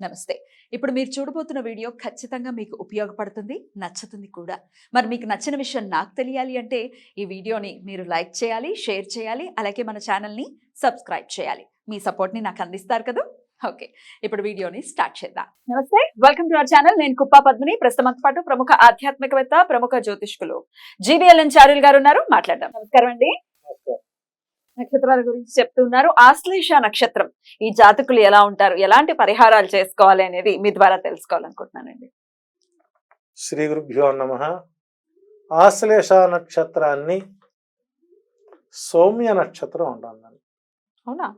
నమస్తే. ఇప్పుడు మీరు చూడబోతున్న వీడియో ఖచ్చితంగా మీకు ఉపయోగపడుతుంది నచ్చుతుంది కూడా. మరి మీకు నచ్చిన విషయం నాకు తెలియాలి అంటే ఈ వీడియోని మీరు లైక్ చేయాలి షేర్ చేయాలి అలాగే మన ఛానల్ని సబ్స్క్రైబ్ చేయాలి. మీ సపోర్ట్ని నాకు అందిస్తారు కదా? ఓకే. ఇప్పుడు వీడియోని స్టార్ట్ చేద్దాం. నమస్తే. వెల్కమ్ టు అవర్ ఛానల్ నేను కుప్పా పద్మిని. ప్రస్తుతం పాటు ప్రముఖ ఆధ్యాత్మికవేత్త ప్రముఖ జ్యోతిష్కులు జీబీఎల్ఎన్ చారుల్ గారు ఉన్నారు. మాట్లాడదాం. నమస్కారం అండి. నక్షత్రాల గురించి చెప్తున్నారు. ఆశ్లేష నక్షత్రం. ఈ జాతకులు ఎలా ఉంటారు? ఎలాంటి పరిహారాలు చేసుకోవాలి అనేది మీ ద్వారా తెలుసుకోవాలనుకుంటున్నానండి. శ్రీ గురుభ్యో నమ. ఆశ్లేష నక్షత్రాన్ని సౌమ్య నక్షత్రం అంటాను దాన్ని అవునా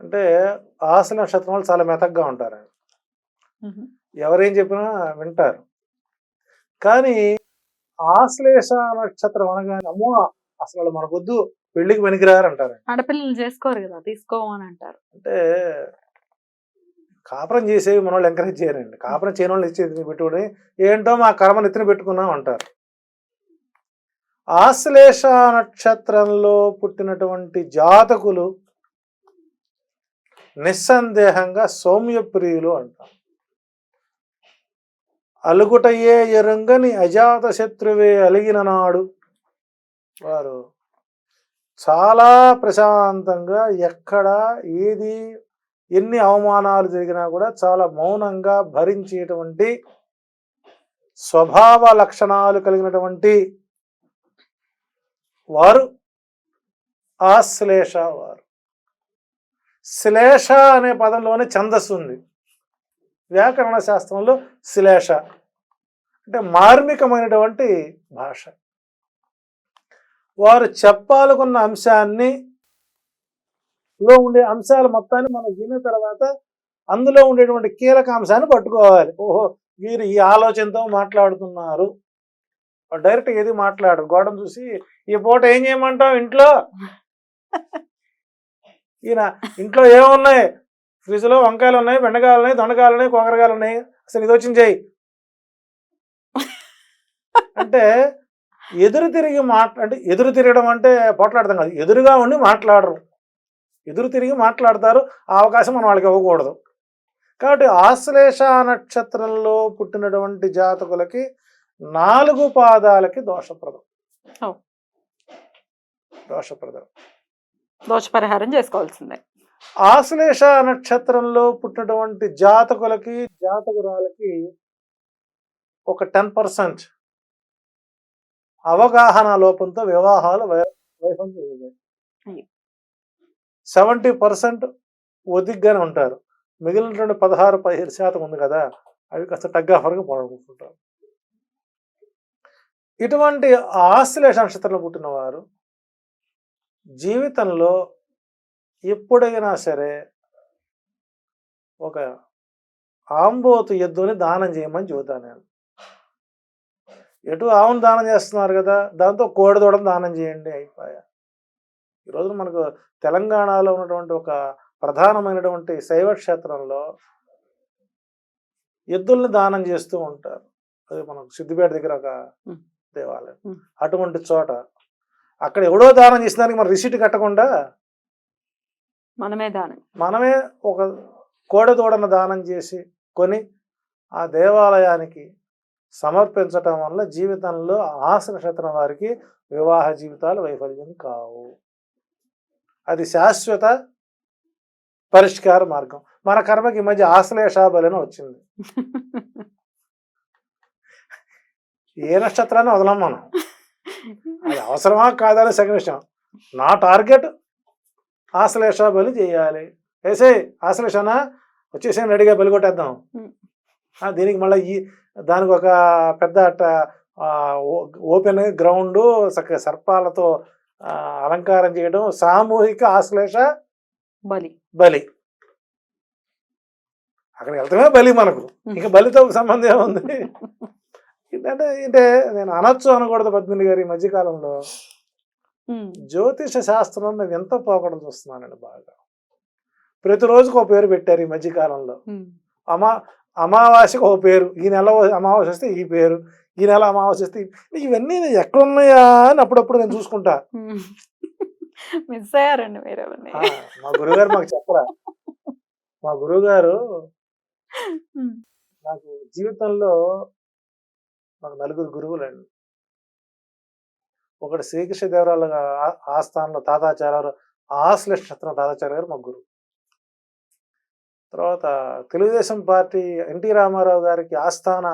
అంటే ఆశ్ల నక్షత్రం వాళ్ళు చాలా మెతగ్గా ఉంటారు. ఎవరేం చెప్పినా వింటారు. కానీ ఆశ్లేష నక్షత్రం అనగానే అమ్మో అసలు మనకొద్దు పెళ్ళికి పనికిరారు అంటారు. ఆడపిల్లలు చేసుకోరు కదా తీసుకోమని అంటారు. అంటే కాపురం చేసేవి మన వాళ్ళు ఎంకరేజ్ చేయరండి. కాపురం చేయని వాళ్ళు ఇచ్చి ఎత్తిన పెట్టుకుని ఏంటో మా కర్మను ఎత్తిన పెట్టుకున్నాం అంటారు. ఆశ్లేష నక్షత్రంలో పుట్టినటువంటి జాతకులు నిస్సందేహంగా సౌమ్యప్రియులు అంటాం అలుగుటయే ఎరుంగని అజాత శత్రువే అలిగిన నాడు వారు చాలా ప్రశాంతంగా ఎక్కడ ఏది ఎన్ని అవమానాలు జరిగినా కూడా చాలా మౌనంగా భరించేటువంటి స్వభావ లక్షణాలు కలిగినటువంటి వారు ఆశ్లేష వారు. శ్లేష అనే పదంలోనే ఛందస్సు ఉంది. వ్యాకరణ శాస్త్రంలో శ్లేష అంటే మార్మికమైనటువంటి భాష. వారు చెప్పాలనుకున్న అంశాన్ని లో ఉండే అంశాల మొత్తాన్ని మనం విన్న తర్వాత అందులో ఉండేటువంటి కీలక అంశాన్ని పట్టుకోవాలి. ఓహో వీరు ఈ ఆలోచనతో మాట్లాడుతున్నారు. డైరెక్ట్ ఏది మాట్లాడరు గోడను చూసి ఈ పూట ఏం చేయమంటావు ఇంట్లో? ఈయన ఇంట్లో ఏమున్నాయి? ఫ్రిడ్జ్లో వంకాయలు ఉన్నాయి బెండకాయలు ఉన్నాయి దొండకాయలు ఉన్నాయి కొకరకాయలు ఉన్నాయి. అసలు ఇది వచ్చింది చేయి అంటే ఎదురు తిరిగి మాట్లా అంటే ఎదురు తిరగడం అంటే పోట్లాడతాం కాదు. ఎదురుగా ఉండి మాట్లాడరు. ఎదురు తిరిగి మాట్లాడతారు. ఆ అవకాశం మనం వాళ్ళకి ఇవ్వకూడదు. కాబట్టి ఆశ్లేష నక్షత్రంలో పుట్టినటువంటి జాతకులకి నాలుగు పాదాలకి దోషప్రదం. దోషప్రదం. దోష పరిహారం చేసుకోవాల్సిందే. ఆశ్లేష నక్షత్రంలో పుట్టినటువంటి జాతకులకి జాతకురాలకి ఒక టెన్ పర్సెంట్ అవగాహన లోపంతో వివాహాలు వైఫల్యం జరుగుతాయి. సెవెంటీ పర్సెంట్ ఒదిగ్గానే ఉంటారు. మిగిలినటువంటి పదహారు పదిహేడు శాతం ఉంది కదా అవి కాస్త టగ్గాఫర్గా పోగొట్టుకుంటారు. ఇటువంటి ఆశ్లేష నక్షత్రంలో పుట్టిన వారు జీవితంలో ఎప్పుడైనా సరే ఒక ఆంబోతు ఎద్దుని దానం చేయమని చెబుతాను నేను. ఎటు ఆవును దానం చేస్తున్నారు కదా దాంతో కోడిదూడను దానం చేయండి అయిపోయా ఈరోజు మనకు తెలంగాణలో ఉన్నటువంటి ఒక ప్రధానమైనటువంటి శైవ క్షేత్రంలో ఎద్దుల్ని దానం చేస్తూ ఉంటారు అది మనకు సిద్దిపేట దగ్గర ఒక. దేవాలయం. అటువంటి చోట అక్కడ ఎవడో దానం చేసిన దానికి మన రిసీట్ కట్టకుండా మనమే దానం మనమే ఒక కోడెదూడను దానం చేసి కొని ఆ దేవాలయానికి సమర్పించటం వల్ల జీవితంలో ఆశ నక్షత్రం వారికి వివాహ జీవితాలు వైఫల్యం కావు. అది శాశ్వత పరిష్కార మార్గం. మన కర్మకి మధ్య ఆశ్లేషాబలని వచ్చింది. ఏ నక్షత్రాన్ని వదలం మనం? అది అవసరమా కాదని సెకండ్ విషయం నా టార్గెట్ ఆశ్లేష బలి చేయాలి. వేసే ఆశ్లేషనా? వచ్చేసే రెడీగా బలి కొట్టేద్దాం. ఉం. ఆ, దీనికి మళ్ళీ ఈ దానికి ఒక పెద్ద ఓపెన్ గ్రౌండ్ చక్కగా సర్పాలతో అలంకారం చేయడం సామూహిక ఆశ్లేష బలి. బలి. అక్కడికి వెళ్తామే బలి మనకు. ఇక బలితో సంబంధం ఏముంది? ఏంటంటే అంటే నేను అనొచ్చు అనకూడదు పద్మిని గారు ఈ మధ్యకాలంలో. జ్యోతిష శాస్త్రం నేను ఎంత పోకడం చూస్తున్నానండి బాగా. ప్రతిరోజుకు ఒక పేరు పెట్టారు ఈ మధ్యకాలంలో. అమా అమావాస్యకు ఒక పేరు ఈ నెల అమావాస్య వస్తే ఈ పేరు ఈ నెల అమావాస్య వస్తే ఇవన్నీ ఎక్కడున్నాయా అని అప్పుడప్పుడు నేను చూసుకుంటా. మిస్ అయ్యారండి మీరు మా గురుగారు మాకు చెప్పరా మా గురువు గారు ఉమ్. నాకు జీవితంలో నాకు నలుగురు గురువులండి ఒకటి శ్రీకృష్ణదేవరాయల ఆస్థానంలో తాతాచార్య ఆశ్లేషత్రం తాతాచార్య గారు మా గురువు తర్వాత తెలుగుదేశం పార్టీ ఎన్టీ రామారావు గారికి ఆస్థాన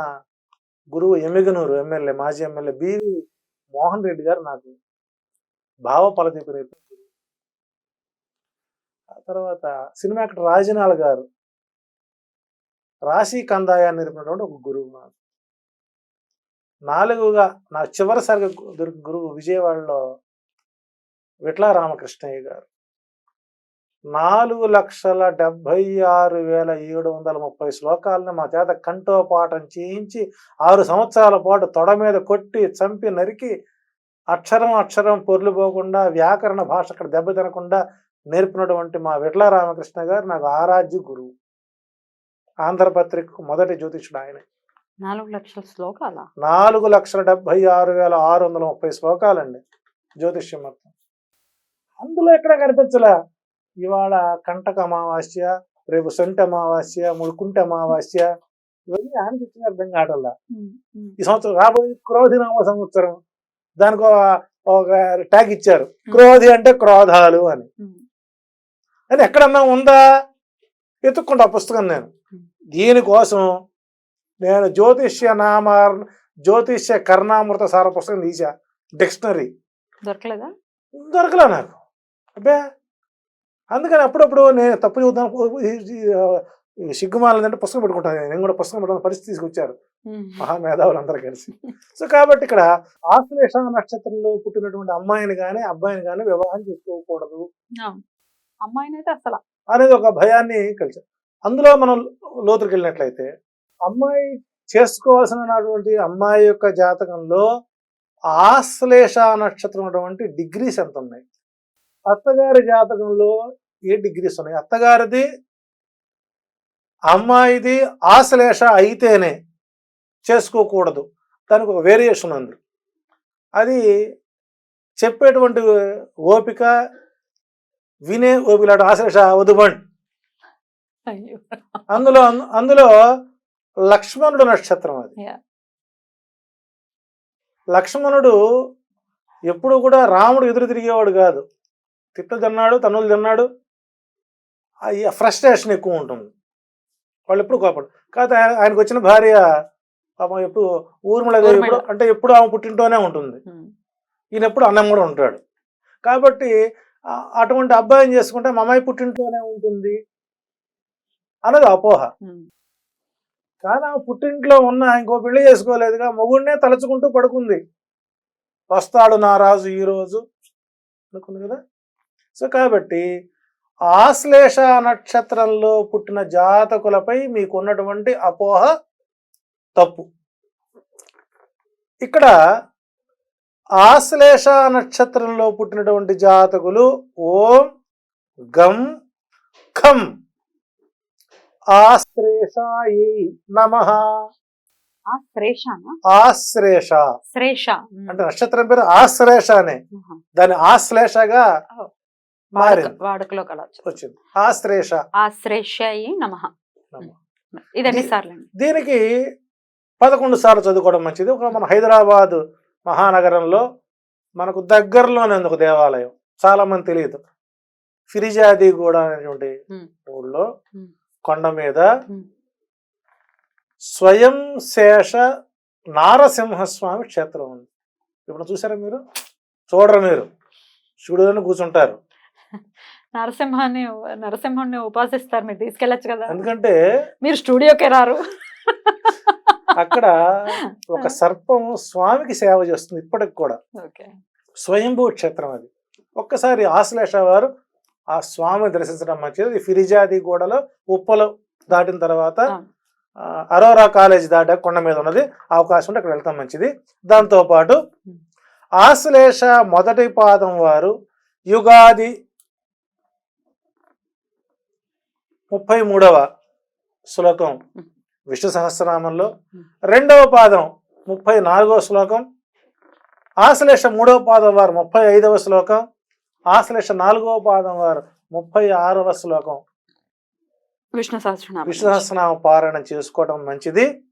గురువు ఎమ్మిగనూరు ఎమ్మెల్యే మాజీ ఎమ్మెల్యే బివి మోహన్ రెడ్డి గారు నాకు భావ పలదీప నేర్పిన ఆ తర్వాత సినిమా యాక్టర్ రాజనాల్ గారు రాశి కందాయాన్ని నేర్పినటువంటి ఒక గురువు నాకు. నాలుగుగా నాకు చివరిసారిగా దొరికిన గురువు విజయవాడలో విట్లా రామకృష్ణయ్య గారు. నాలుగు లక్షల డెబ్బై ఆరు వేల ఏడు వందల ముప్పై శ్లోకాలను మా చేత కంఠోపాఠం చేయించి ఆరు సంవత్సరాల పాటు తొడ మీద కొట్టి చంపి నరికి అక్షరం అక్షరం పొర్లు పోకుండా వ్యాకరణ భాష అక్కడ దెబ్బ తినకుండా నేర్పినటువంటి మా విట్ల రామకృష్ణ గారు నాకు ఆరాధ్య గురువు. ఆంధ్రపత్రికకు మొదటి జ్యోతిషుడు ఆయన. నాలుగు లక్షల శ్లోకాల? నాలుగు లక్షల డెబ్బై ఆరు వేల ఆరు వందల ముప్పై శ్లోకాలండి. జ్యోతిష్యం మొత్తం. అందులో ఎక్కడ కనిపించలే? ఇవాళ కంటక అమావాస్య రేపు సొంటి అమావాస్య ముడుకుంట అమావాస్య ఇవన్నీ ఆయనకి ఇచ్చిన అర్థం కావట్లా ఈ సంవత్సరం రాబోయే క్రోధి నామ సంవత్సరం దానికి ఒక- ట్యాగ్ ఇచ్చారు. క్రోధి అంటే క్రోధాలు అని. అని ఎక్కడన్నా ఉందా? ఎత్తుక్కుంటా పుస్తకం నేను. దీనికోసం నేను జ్యోతిష్య నామ జ్యోతిష్య కర్ణామృత సార పుస్తకం తీసా. డిక్షనరీ. దొరకలేదా? దొరకలే నాకు. అబ్బే! అందుకని అప్పుడప్పుడు నేను తప్పు చూద్దాం సిగ్గుమాలంటే పుస్తకం పెట్టుకుంటాను నేను. కూడా పుస్తకం పెట్టుకున్న పరిస్థితి తీసుకొచ్చారు మహామేధావులు అందరూ కలిసి. సో కాబట్టి ఇక్కడ ఆశ్లేష నక్షత్రంలో పుట్టినటువంటి అమ్మాయిని కానీ అబ్బాయిని కానీ వివాహం చేసుకోకూడదు. అమ్మాయినైతే అసలు. అనేది ఒక భయాన్ని కలిసారు అందులో మనం లోతుకి వెళ్ళినట్లయితే అమ్మాయి చేసుకోవాల్సినటువంటి అమ్మాయి యొక్క జాతకంలో ఆశ్లేష నక్షత్రం ఉన్నటువంటి డిగ్రీస్ ఎంత ఉన్నాయి అత్తగారి జాతకంలో ఏ డిగ్రీస్ ఉన్నాయి? అత్తగారిది అమ్మాయిది ఆశ్లేష అయితేనే చేసుకోకూడదు. దానికి ఒక వేరియేషన్ ఉంది. అది చెప్పేటువంటి ఓపిక వినే ఓపిక లాంటి ఆశ్లేష వదుబండి అందులో అందులో లక్ష్మణుడు నక్షత్రం అది. లక్ష్మణుడు ఎప్పుడు కూడా రాముడు ఎదురు తిరిగేవాడు కాదు. తిట్లు తిన్నాడు తన్నులు తిన్నాడు. ఫ్రస్ట్రేషన్ ఎక్కువ ఉంటుంది. వాళ్ళు ఎప్పుడు కోపడు కాకపోతే ఆయన- ఆయనకు వచ్చిన భార్య పాపం ఎప్పుడు ఊర్మిళ. ఎప్పుడు అంటే ఎప్పుడు ఆమె పుట్టింటోనే ఉంటుంది. ఈయన ఎప్పుడు అన్నం కూడా ఉంటాడు కాబట్టి అటువంటి అబ్బాయిని చేసుకుంటే మా అమ్మాయి పుట్టింటోనే ఉంటుంది అన్నది అపోహ. కానీ ఆమె పుట్టింట్లో ఉన్న ఇంకో పెళ్ళి చేసుకోలేదుగా మొగుడినే తలుచుకుంటూ పడుకుంది. వస్తాడు నా రాజు ఈ రోజు అనుకుంది కదా? సో కాబట్టి ఆశ్లేష నక్షత్రంలో పుట్టిన జాతకులపై మీకున్నటువంటి అపోహ తప్పు. ఇక్కడ ఆశ్లేష నక్షత్రంలో పుట్టినటువంటి జాతకులు ఓం గం ఖం. ఆశ్లేషాయై నమ. ఆ శ్రేషానా ఆశ్లేష శ్రేష. ఉమ్. అంటే నక్షత్రం పేరు ఆశ్లేష అనే. దాని ఆశ్లేషగా వాడుకలో కలవచ్చు. వచ్చింది. ఆశ్లేష ఆ శ్రేషయి నమ. ఇది ఎన్నిసార్లు దీనికి పదకొండు సార్లు చదువుకోవడం మంచిది. ఒక మన హైదరాబాద్ మహానగరంలో మనకు దగ్గరలోనే ఒక దేవాలయం. చాలా మంది తెలియదు. ఫిరిజాది కూడా అనేటువంటి. ఊళ్ళో. కొండ మీద. స్వయం శేష నారసింహస్వామి క్షేత్రం ఉంది. ఇప్పుడు చూసారా మీరు? చూడరు మీరు. శివుడుని కూర్చుంటారు. నరసింహాన్ని నరసింహాన్ని ఉపాసిస్తారు మీరు తీసుకెళ్ళచ్చు కదా. ఎందుకంటే మీరు స్టూడియోకి రారు. అక్కడ ఒక సర్పం స్వామికి సేవ చేస్తుంది ఇప్పటికి కూడా. స్వయంభూ క్షేత్రం అది. ఒక్కసారి ఆశ్లేష వారు ఆ స్వామిని దర్శించడం మంచిది. ఫిరిజాది గోడలో ఉప్పలు దాటిన తర్వాత అరోరా కాలేజ్ దాటాక కొండ మీద ఉన్నది. అవకాశం ఉంటే అక్కడ వెళ్తాం మంచిది. దాంతో పాటు ఉం. ఆశ్లేష మొదటి పాదం వారు యుగాది ముప్పై మూడవ శ్లోకం. విష్ణు సహస్రనామంలో. రెండవ పాదం ముప్పై నాలుగవ శ్లోకం. ఆశ్లేష మూడవ పాదం వారు ముప్పై ఐదవ శ్లోకం. ఆశ్లేష నాలుగవ పాదం వారు ముప్పై ఆరవ శ్లోకం. విష్ణు సహస్రనామం విష్ణు సహస్రనామ పారాయణం చేసుకోవడం మంచిది.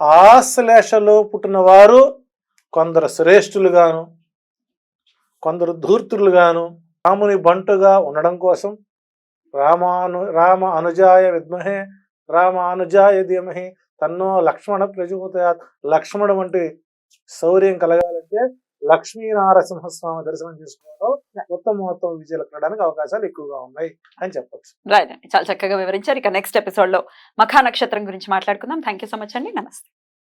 ఆశ్లేషలో పుట్టిన వారు కొందరు శ్రేష్ఠులుగాను కొందరు ధూర్తులుగాను రాముని బంటుగా ఉండడం కోసం రామాను రామ అనుజాయ విద్మహే రామ అనుజాయ ధీమహి తన్నో లక్ష్మణ ప్రజోదయాత్. లక్ష్మణుడు వంటి శౌర్యం కలగాలంటే లక్ష్మీనారసింహస్వామి దర్శనం చేసుకోవడం ఉత్తమోత్తమ విజయాలు కలగడానికి అవకాశాలు ఎక్కువగా ఉన్నాయి అని చెప్పొచ్చు. రైట్ అండి చాలా చక్కగా వివరించారు. ఇక నెక్స్ట్ ఎపిసోడ్లో మఖా నక్షత్రం గురించి మాట్లాడుకుందాం. థ్యాంక్ యూ సో మచ్ అండి. నమస్తే.